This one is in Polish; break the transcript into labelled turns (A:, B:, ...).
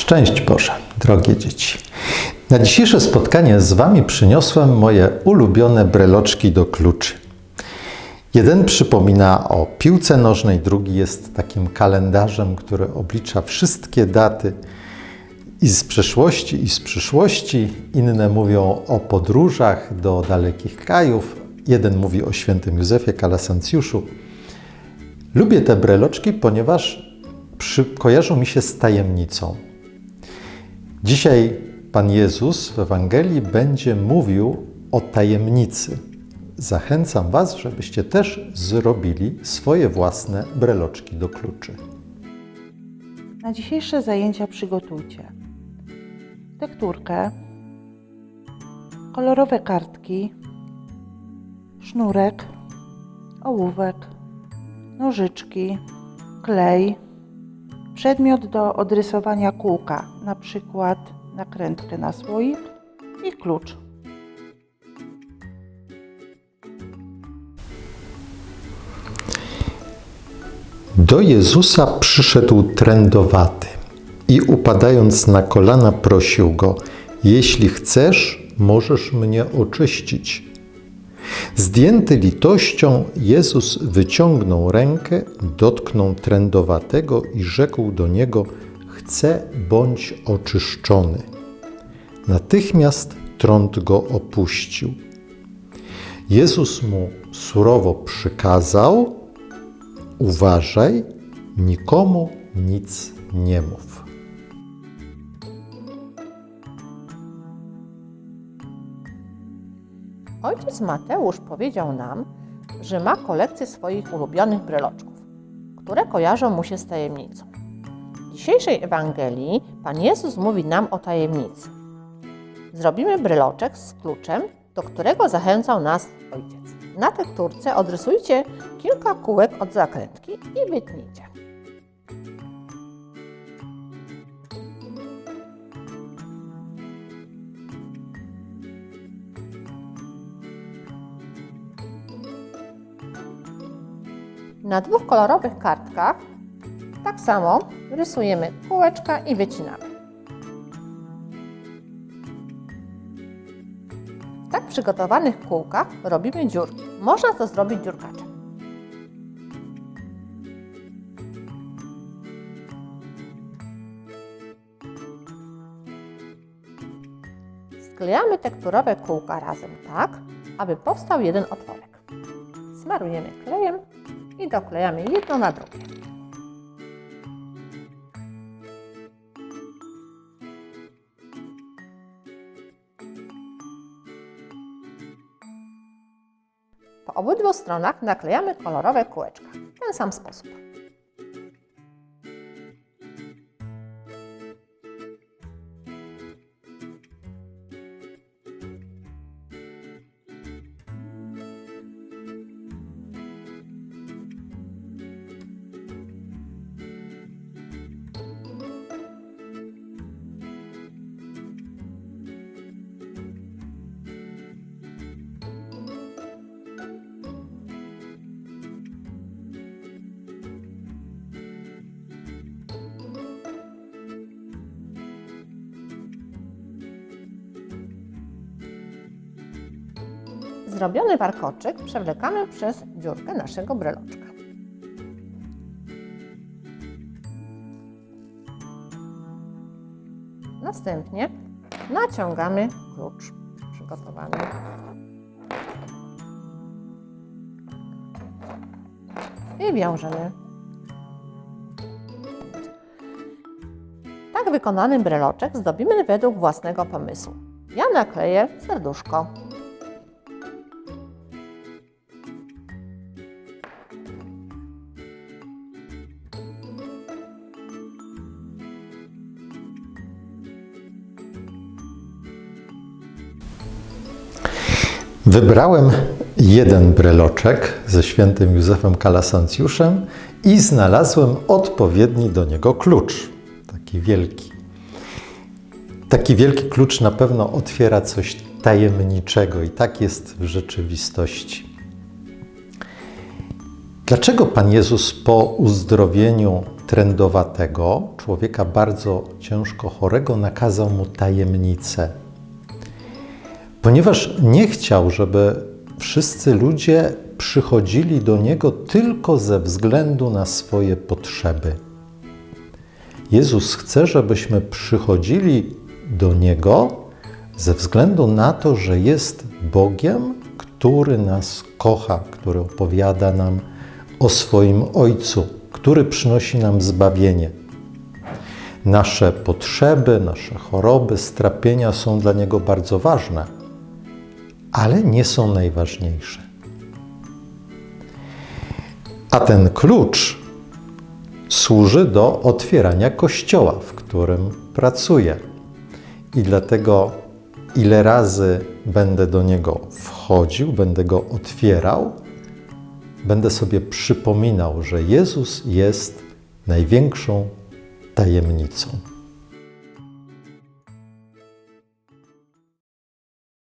A: Szczęść Boże, drogie dzieci. Na dzisiejsze spotkanie z Wami przyniosłem moje ulubione breloczki do kluczy. Jeden przypomina o piłce nożnej, drugi jest takim kalendarzem, który oblicza wszystkie daty i z przeszłości, i z przyszłości. Inne mówią o podróżach do dalekich krajów. Jeden mówi o świętym Józefie Kalasancjuszu. Lubię te breloczki, ponieważ przy, kojarzą mi się z tajemnicą. Dzisiaj Pan Jezus w Ewangelii będzie mówił o tajemnicy. Zachęcam Was, żebyście też zrobili swoje własne breloczki do kluczy.
B: Na dzisiejsze zajęcia przygotujcie tekturkę, kolorowe kartki, sznurek, ołówek, nożyczki, klej, przedmiot do odrysowania kółka, na przykład nakrętkę na słoik i klucz.
A: Do Jezusa przyszedł trędowaty i upadając na kolana prosił go: Jeśli chcesz, możesz mnie oczyścić. Zdjęty litością, Jezus wyciągnął rękę, dotknął trędowatego i rzekł do niego: Chcę bądź oczyszczony. Natychmiast trąd go opuścił. Jezus mu surowo przykazał: Uważaj, nikomu nic nie mów.
C: Ojciec Mateusz powiedział nam, że ma kolekcję swoich ulubionych breloczków, które kojarzą mu się z tajemnicą. W dzisiejszej Ewangelii Pan Jezus mówi nam o tajemnicy. Zrobimy breloczek z kluczem, do którego zachęcał nas Ojciec. Na tekturce odrysujcie kilka kółek od zakrętki i wytnijcie. Na dwóch kolorowych kartkach tak samo rysujemy kółeczka i wycinamy. W tak przygotowanych kółkach robimy dziurki. Można to zrobić dziurkaczem. Sklejamy tekturowe kółka razem tak, aby powstał jeden otworek. Smarujemy klejem i doklejamy jedno na drugie. Po obydwu stronach naklejamy kolorowe kółeczka w ten sam sposób. Zrobiony warkoczyk przewlekamy przez dziurkę naszego breloczka. Następnie naciągamy klucz przygotowany. I wiążemy. Tak wykonany breloczek zdobimy według własnego pomysłu. Ja nakleję serduszko.
A: Wybrałem jeden breloczek ze świętym Józefem Kalasancjuszem i znalazłem odpowiedni do niego klucz, taki wielki. Taki wielki klucz na pewno otwiera coś tajemniczego i tak jest w rzeczywistości. Dlaczego Pan Jezus po uzdrowieniu trędowatego, człowieka bardzo ciężko chorego, nakazał mu tajemnicę. Ponieważ nie chciał, żeby wszyscy ludzie przychodzili do niego tylko ze względu na swoje potrzeby. Jezus chce, żebyśmy przychodzili do niego ze względu na to, że jest Bogiem, który nas kocha, który opowiada nam o swoim Ojcu, który przynosi nam zbawienie. Nasze potrzeby, nasze choroby, strapienia są dla Niego bardzo ważne, ale nie są najważniejsze. A ten klucz służy do otwierania kościoła, w którym pracuję. I dlatego, ile razy będę do niego wchodził, będę go otwierał, będę sobie przypominał, że Jezus jest największą tajemnicą.